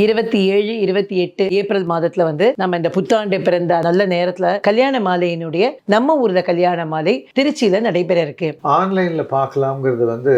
இருபத்தி ஏழு இருபத்தி எட்டு ஏப்ரல் மாதத்துல வந்து நம்ம இந்த புத்தாண்டு பிறந்த நல்ல நேரத்துல கல்யாண மாலையினுடைய நம்ம ஊர்ல கல்யாண மாலை திருச்சியில நடைபெற இருக்கு ஆன்லைனில் பார்க்கலாம்ங்கிறது வந்து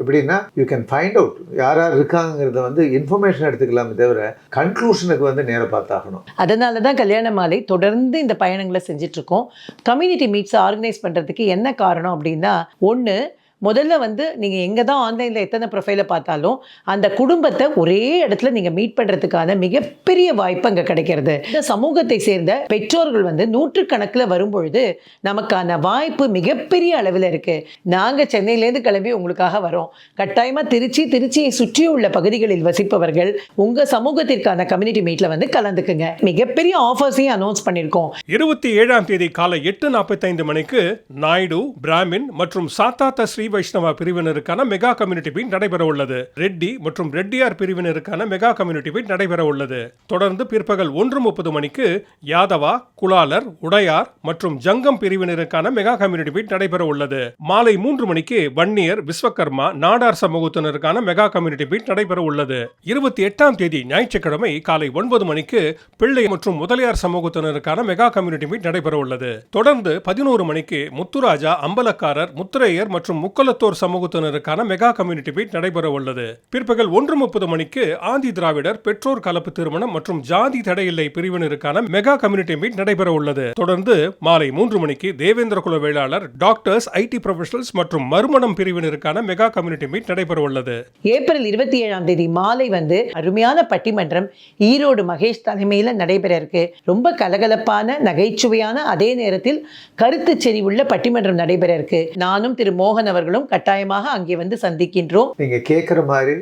எப்படின்னா யூ கேன் ஃபைண்ட் அவுட் யார் யார் இருக்காங்கிறத வந்து இன்ஃபர்மேஷன் எடுத்துக்கலாமே தவிர கன்க்ளூஷனுக்கு வந்து நேராக பார்த்தாகணும். அதனால தான் கல்யாண மாலை தொடர்ந்து இந்த பயணங்களை செஞ்சுட்டு இருக்கோம். கம்யூனிட்டி மீட்ஸ் ஆர்கனைஸ் பண்றதுக்கு என்ன காரணம் அப்படின்னா ஒன்று முதல்ல வந்து நீங்கள் எங்கே தான் ஆன்லைனில் எத்தனை ப்ரொஃபைலை பார்த்தாலும் அந்த குடும்பத்தை ஒரே இடத்துல நீங்கள் மீட் பண்ணுறதுக்கான மிகப்பெரிய வாய்ப்பு அங்கே கிடைக்கிறது. இந்த சமூகத்தை சேர்ந்த பெற்றோர்கள் வந்து நூற்றுக்கணக்கில் வரும்பொழுது நமக்கான வாய்ப்பு மிகப்பெரிய அளவில் இருக்குது நாங்கள் சென்னையிலேருந்து கிளம்பி உங்களுக்காக வரோம். கட்டாயமாக திருச்சி திருச்சியை சுற்றியுள்ள பகுதிகளில் வசிப்பவர்கள் உங்கள் சமூகத்திற்கான கம்யூனிட்டி மீட்டில் வந்து கலந்துக்குங்க. மிகப்பெரிய ஆஃபர்ஸையும் அனௌன்ஸ் பண்ணியிருக்கோம் இருபத்தி ஏழாம் தேதி காலை எட்டு நாற்பத்தைந்து மணிக்கு நாயுடு பிராமின் மற்றும் சாத்தா தஸ்ரீ ஸ்ரீ வைஷ்ணவா பிரிவினருக்கான மெகா கம்யூனிட்டி மீட் நடைபெற உள்ளது. ரெட்டி மற்றும் ரெட்டியார் பிரிவினருக்கான மெகா கம்யூனிட்டி மீட் நடைபெற உள்ளது. தொடர்ந்து பிற்பகல் ஒன்று முப்பது மணிக்கு யாதவா குலாலர் உடையார் மற்றும் ஜங்கம் பிரிவினருக்கான மெகா கம்யூனிட்டி மீட் நடைபெற உள்ளது. மாலை மூன்று மணிக்கு வன்னியர் விஸ்வகர்மா நாடார் சமூகத்தினருக்கான மெகா கம்யூனிட்டி மீட் நடைபெற உள்ளது. இருபத்தி எட்டாம் தேதி ஞாயிற்றுக்கிழமை காலை ஒன்பது மணிக்கு பிள்ளை மற்றும் முதலியார் சமூகத்தினருக்கான மெகா கம்யூனிட்டி மீட் நடைபெற உள்ளது. தொடர்ந்து பதினோரு மணிக்கு முத்துராஜா அம்பலக்காரர் முத்துரையர் மற்றும் முக்க முக்கலத்தோர் சமூகத்தினருக்கான மெகா கம்யூனிட்டி மீட் நடைபெற உள்ளது பிற்பகல் ஒன்று முப்பது மணிக்கு ஆதி திராவிடர் பெற்றோர் கலப்பு திருமணம் மற்றும் ஜாதி தடையில்லை பிரிவினருக்கான மெகா கம்யூனிட்டி மீட் நடைபெற உள்ளது தொடர்ந்து மாலை மூன்று மணிக்கு தேவேந்திர குல வேளாளர் டாக்டர்ஸ் ஐடி ப்ரொஃபஷனல்ஸ் மற்றும் மறுமணம் பிரிவினருக்கான மெகா கம்யூனிட்டி மீட் நடைபெற உள்ளது ஏப்ரல் இருபத்தி ஏழாம் தேதி மாலை வந்து அருமையான பட்டிமன்றம் ஈரோடு மகேஷ் தலைமையில் நடைபெற இருக்கு. ரொம்ப கலகலப்பான நகைச்சுவையான அதே நேரத்தில் கருத்து செறிவுள்ள பட்டிமன்றம் நடைபெற இருக்கு. நானும் திரு மோகன் அவர்களும் கட்டாயமாக அங்கே வந்து சந்திக்கின்றோம். நீங்கள் கேட்குற மாதிரி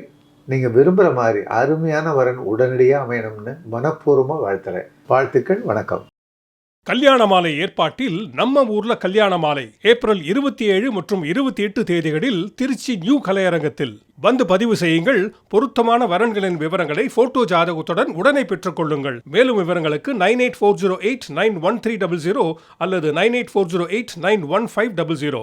நீங்கள் விரும்புகிற மாதிரி அருமையான வரன் உடனடியாக அமையணும்னு மனப்பூர்வமாக வாழ்த்துறேன் வாழ்த்துக்கள் வணக்கம். கல்யாண மாலை ஏற்பாட்டில் நம்ம ஊர்ல கல்யாண மாலை ஏப்ரல் இருபத்தி ஏழு மற்றும் இருபத்தி எட்டு தேதிகளில் திருச்சி நியூ கலையரங்கத்தில். வந்து பதிவு செய்யுங்கள். பொருத்தமான வரன்களின் விவரங்களை போட்டோ ஜாதகத்துடன் உடனே பெற்றுக்கொள்ளுங்கள் மேலும் விவரங்களுக்கு nine eight four zero eight nine one three double zero அல்லது nine eight four zero eight nine one five double zero.